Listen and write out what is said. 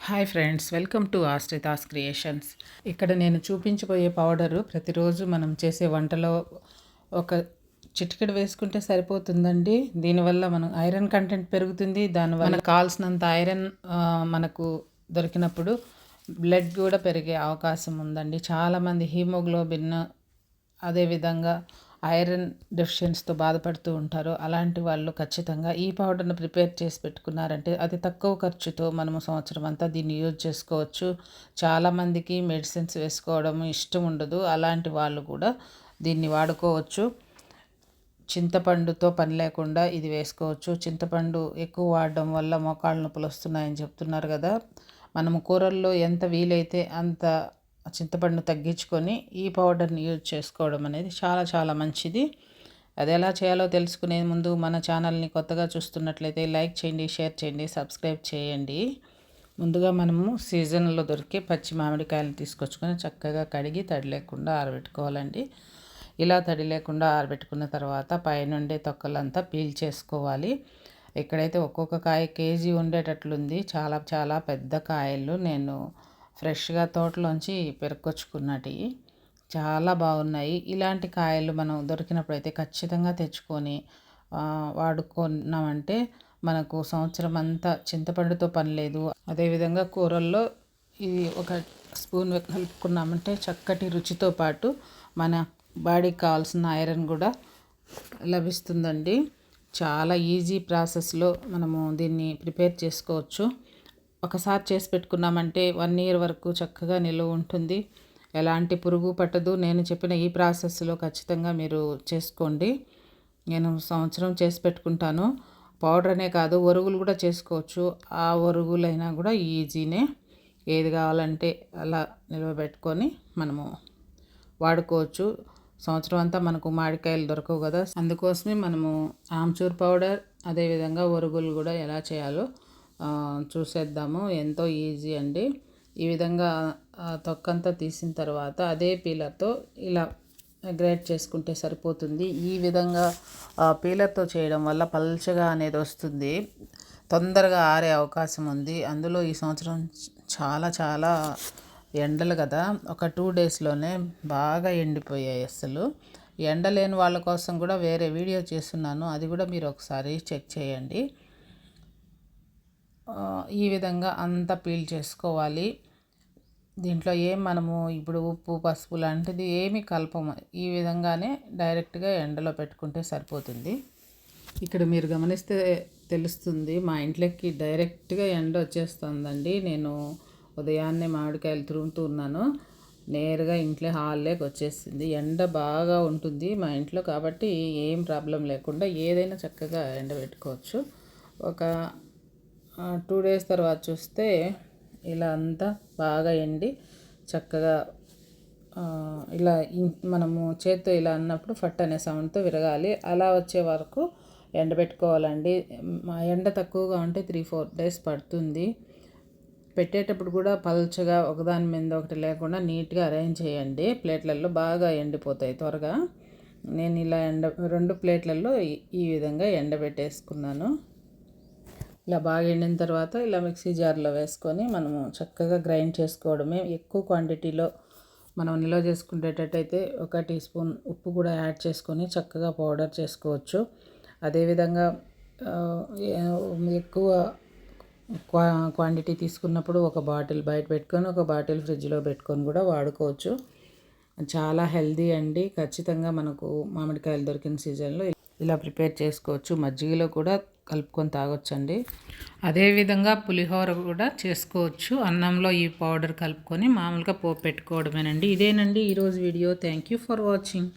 Hi friends welcome to Ashrita's creations. ఇక్కడ నేను చూపించబోయే పౌడరు ప్రతిరోజు మనం చేసే వంటలో ఒక చిటికెడు వేసుకుంటే సరిపోతుందండి. దీనివల్ల మనం ఐరన్ కంటెంట్ పెరుగుతుంది. దానివల్ల కావాల్సినంత ఐరన్ మనకు దొరికినప్పుడు బ్లడ్ కూడా పెరిగే అవకాశం ఉందండి. చాలామంది హీమోగ్లోబిన్ అదేవిధంగా ఐరన్ డెఫిషియన్స్తో బాధపడుతూ ఉంటారు. అలాంటి వాళ్ళు ఖచ్చితంగా ఈ పౌడర్ను ప్రిపేర్ చేసి పెట్టుకున్నారంటే అది తక్కువ ఖర్చుతో మనము సంవత్సరం అంతా దీన్ని యూజ్ చేసుకోవచ్చు. చాలామందికి మెడిసిన్స్ వేసుకోవడం ఇష్టం ఉండదు. అలాంటి వాళ్ళు కూడా దీన్ని వాడుకోవచ్చు. చింతపండుతో పని లేకుండా ఇది వేసుకోవచ్చు. చింతపండు ఎక్కువ వాడడం వల్ల మోకాళ్ళ నొప్పులు వస్తున్నాయని చెప్తున్నారు కదా. మనము కూరల్లో ఎంత వీలైతే అంత చింతపండును తగ్గించుకొని ఈ పౌడర్ని యూజ్ చేసుకోవడం అనేది చాలా చాలా మంచిది. అది ఎలా చేయాలో తెలుసుకునే ముందు మన ఛానల్ని కొత్తగా చూస్తున్నట్లయితే లైక్ చేయండి షేర్ చేయండి సబ్స్క్రైబ్ చేయండి. ముందుగా మనము సీజన్లో దొరికే పచ్చి మామిడికాయలను తీసుకొచ్చుకొని చక్కగా కడిగి తడి లేకుండా ఆరబెట్టుకోవాలండి. ఇలా తడి లేకుండా ఆరబెట్టుకున్న తర్వాత పైనుండే తొక్కలంతా పీల్ చేసుకోవాలి. ఇక్కడైతే ఒక్కొక్క కాయ కేజీ ఉండేటట్లుంది చాలా చాలా పెద్ద కాయలు నేను ఫ్రెష్గా తోటలోంచి పెరుక్కొచ్చుకున్నటి చాలా బాగున్నాయి. ఇలాంటి కాయలు మనం దొరికినప్పుడు అయితే ఖచ్చితంగా తెచ్చుకొని వాడుకున్నామంటే మనకు సంవత్సరం అంతా చింతపండుతో పని లేదు. అదేవిధంగా కూరల్లో ఇది ఒక స్పూన్ కలుపుకున్నామంటే చక్కటి రుచితో పాటు మన బాడీకి కావాల్సిన ఐరన్ కూడా లభిస్తుందండి. చాలా ఈజీ ప్రాసెస్లో మనము దీన్ని ప్రిపేర్ చేసుకోవచ్చు. ఒకసారి చేసి పెట్టుకున్నామంటే వన్ ఇయర్ వరకు చక్కగా నిల్వ ఉంటుంది. ఎలాంటి పురుగు పట్టదు. నేను చెప్పిన ఈ ప్రాసెస్లో ఖచ్చితంగా మీరు చేసుకోండి. నేను సంవత్సరం చేసి పెట్టుకుంటాను. పౌడర్ అనే కాదు ఒరుగులు కూడా చేసుకోవచ్చు. ఆ ఒరుగులైనా కూడా ఈజీనే. ఏది కావాలంటే అలా నిల్వబెట్టుకొని మనము వాడుకోవచ్చు. సంవత్సరం అంతా మనకు మామిడికాయలు దొరకవు కదా. అందుకోసమే మనము ఆమ్చూర్ పౌడర్ అదేవిధంగా ఒరుగులు కూడా ఎలా చేయాలో చూసేద్దాము. ఎంతో ఈజీ అండి. ఈ విధంగా తొక్కంతా తీసిన తర్వాత అదే పీలర్తో ఇలా గ్రేట్ చేసుకుంటే సరిపోతుంది. ఈ విధంగా పీలర్తో చేయడం వల్ల పల్చగా అనేది వస్తుంది. తొందరగా ఆరే అవకాశం ఉంది. అందులో ఈ సంవత్సరం చాలా చాలా ఎండలు కదా. ఒక టూ డేస్లోనే బాగా ఎండిపోయాయి అసలు ఎండ లేని వాళ్ళ కోసం కూడా వేరే వీడియో చేస్తున్నాను. అది కూడా మీరు ఒకసారి చెక్ చేయండి. ఈ విధంగా అంతా పీల్ చేసుకోవాలి. దీంట్లో ఏం మనము ఇప్పుడు ఉప్పు పసుపు లాంటిది ఏమి కలపము. ఈ విధంగానే డైరెక్ట్గా ఎండలో పెట్టుకుంటే సరిపోతుంది. ఇక్కడ మీరు గమనిస్తే తెలుస్తుంది మా ఇంట్లోకి డైరెక్ట్గా ఎండ వచ్చేస్తుందండి. నేను ఉదయాన్నే మామిడికాయలు తురుముతూ ఉన్నాను. నేరుగా ఇంట్లో హాల్లోకి వచ్చేసింది. ఎండ బాగా ఉంటుంది మా ఇంట్లో కాబట్టి ఏం ప్రాబ్లం లేకుండా ఏదైనా చక్కగా ఎండ పెట్టుకోవచ్చు ఒక టూ డేస్ తర్వాత చూస్తే ఇలా అంతా బాగా ఎండి చక్కగా ఇలా మనము చేత్తో ఇలా అన్నప్పుడు ఫట్ అనే సౌండ్తో విరగాలి. అలా వచ్చే వరకు ఎండబెట్టుకోవాలండి. మా ఎండ తక్కువగా ఉంటే త్రీ ఫోర్ డేస్ పడుతుంది. పెట్టేటప్పుడు కూడా పల్చగా ఒకదాని మీద ఒకటి లేకుండా నీట్గా అరేంజ్ చేయండి. ప్లేట్లలో బాగా ఎండిపోతాయి త్వరగా. నేను ఇలా ఎండ రెండు ప్లేట్లలో ఈ విధంగా ఎండబెట్టేసుకున్నాను. ఇలా బాగా ఎండిన తర్వాత ఇలా మిక్సీ జార్లో వేసుకొని మనము చక్కగా గ్రైండ్ చేసుకోవడమే. ఎక్కువ క్వాంటిటీలో మనం నిల్వ చేసుకునేటట్టయితే ఒక టీ స్పూన్ ఉప్పు కూడా యాడ్ చేసుకొని చక్కగా పౌడర్ చేసుకోవచ్చు. అదేవిధంగా ఎక్కువ క్వా క్వాంటిటీ తీసుకున్నప్పుడు ఒక బాటిల్ బయట పెట్టుకొని ఒక బాటిల్ ఫ్రిడ్జ్లో పెట్టుకొని కూడా వాడుకోవచ్చు. చాలా హెల్దీ అండి. ఖచ్చితంగా మనకు మామిడికాయలు దొరికిన సీజన్లో ఇలా ప్రిపేర్ చేసుకోవచ్చు. మజ్జిగలో కూడా కలుపుకొని తాగొచ్చండి. అదేవిధంగా పులిహోర కూడా చేసుకోవచ్చు. అన్నంలో ఈ పౌడర్ కలుపుకొని మామూలుగా పోపు పెట్టుకోవడమేనండి. ఇదేనండి ఈరోజు video. Thank you for watching